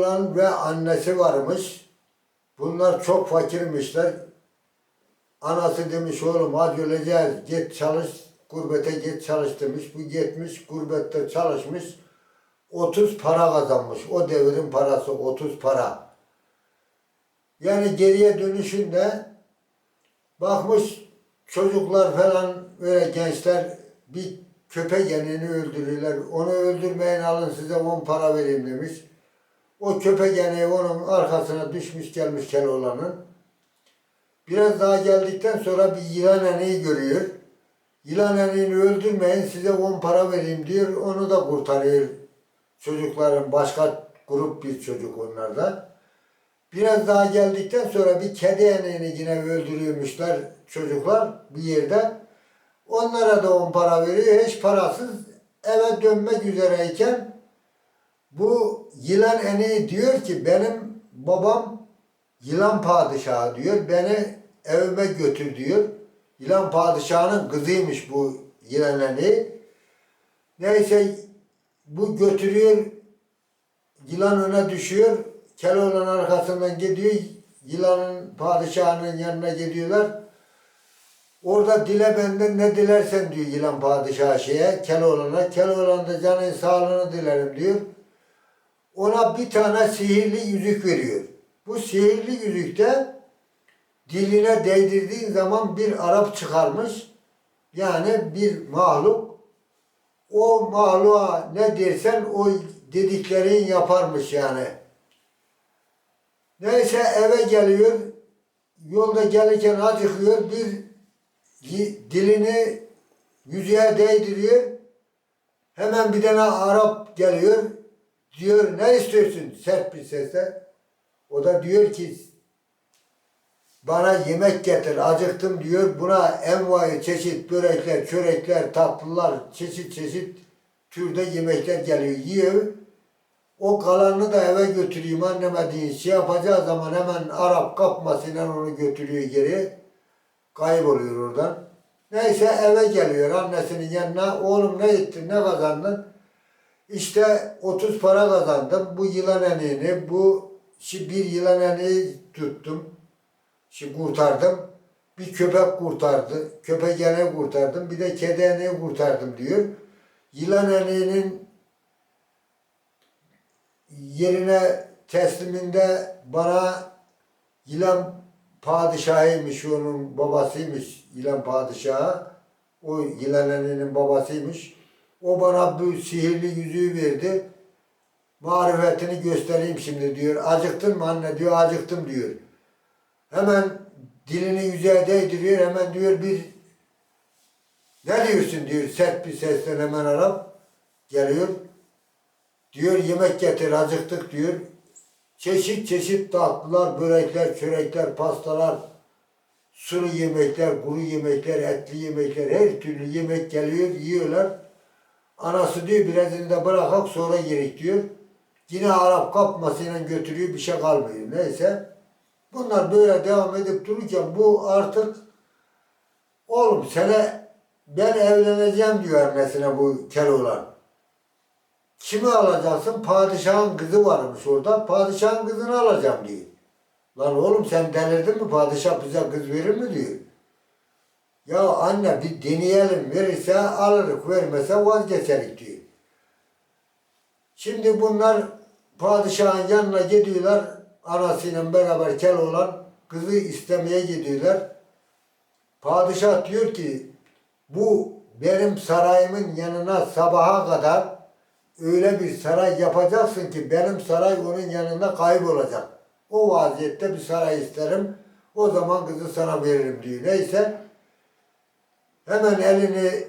Olan ve annesi varmış. Bunlar çok fakirmişler. Anası demiş oğlum hadi öleceğiz git çalış gurbete git çalış demiş. Bu gitmiş gurbette çalışmış. 30 para kazanmış. O devrin parası 30 para. Yani geriye dönüşünde bakmış çocuklar falan böyle gençler bir köpek yenini öldürürler. Onu öldürmeyin alın size 10 para vereyim demiş. O köpek yeneği onun arkasına düşmüş gelmiş Keloğlan'ın. Biraz daha geldikten sonra bir yılan eneği görüyor. Yılan eneğini öldürmeyin size 10 para vereyim diyor. Onu da kurtarıyor. Çocukların başka grup bir çocuk onlarda. Biraz daha geldikten sonra bir kedi eneğini yine öldürüyormuşlar çocuklar bir yerde. Onlara da 10 para veriyor. Hiç parasız eve dönmek üzereyken bu yılan eneği diyor ki benim babam yılan padişahı diyor. Beni evime götür diyor. Yılan padişahının kızıymış bu yılan eneği. Neyse bu götürüyor. Yılan öne düşüyor. Keloğlan arkasından gidiyor. Yılanın padişahının yanına gidiyorlar. Orada dile benden ne dilersen diyor yılan padişahı şeye, Keloğlan'a. Keloğlan da canın sağlığını dilerim diyor. Ona bir tane sihirli yüzük veriyor. Bu sihirli yüzükte diline değdirdiğin zaman bir Arap çıkarmış. Yani bir mahluk. O mahluğa ne dersen o dediklerin yaparmış yani. Neyse eve geliyor. Yolda gelirken acıkıyor. Bir dilini yüzüğe değdiriyor. Hemen bir tane Arap geliyor. Diyor ne istiyorsun sert bir sesle. O da diyor ki bana yemek getir acıktım diyor. Buna envai çeşit börekler, çörekler, tatlılar, çeşit çeşit türde yemekler geliyor. Yiyor. O kalanını da eve götüreyim anneme deyin. Şey yapacağı zaman hemen Arap kapmasıyla onu götürüyor geri. Kayboluyor oradan. Neyse eve geliyor annesinin yanına. Oğlum ne ettin, ne kazandın? İşte 30 para kazandım. Bu yılan eneğini, bu şi- bir yılan eneği tuttum. Şimdi kurtardım. Bir köpek kurtardı. Köpek eneği kurtardım. Bir de kedi eneği kurtardım diyor. Yılan eneğinin yerine tesliminde bana yılan padişahıymış, onun babasıymış yılan padişahı. O yılan eneğinin babasıymış. O bana bu sihirli yüzüğü verdi. Marifetini göstereyim şimdi diyor. Acıktın mı anne diyor. Acıktım diyor. Hemen dilini yüzeye değdiriyor. Hemen diyor bir ne diyorsun diyor. Sert bir sesten hemen Arap geliyor. Diyor yemek getir acıktık diyor. Çeşit çeşit tatlılar, börekler, çörekler, pastalar, sulu yemekler, kuru yemekler, etli yemekler, her türlü yemek geliyor, yiyorlar. Anası diyor birazını da bırakak sonra yerik diyor. Yine Arap kapmasıyla götürüyor bir şey kalmıyor. Neyse. Bunlar böyle devam edip dururken bu artık oğlum sene ben evleneceğim diyor annesine bu Keloğlan. Kimi alacaksın? Padişahın kızı varmış orada. Padişahın kızını alacağım diyor. Lan oğlum sen delirdin mi? Padişah bize kız verir mi diyor. Ya anne bir deneyelim. Verirse alırız. Vermese vazgeçerik diyor. Şimdi bunlar padişahın yanına gidiyorlar. Anasıyla beraber Keloğlan kızı istemeye gidiyorlar. Padişah diyor ki bu benim sarayımın yanına sabaha kadar öyle bir saray yapacaksın ki benim saray onun yanında kaybolacak. O vaziyette bir saray isterim. O zaman kızı sana veririm diyor. Neyse hemen elini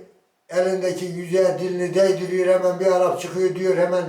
elindeki yüzeye dilini değdiriyor hemen bir Arap çıkıyor diyor hemen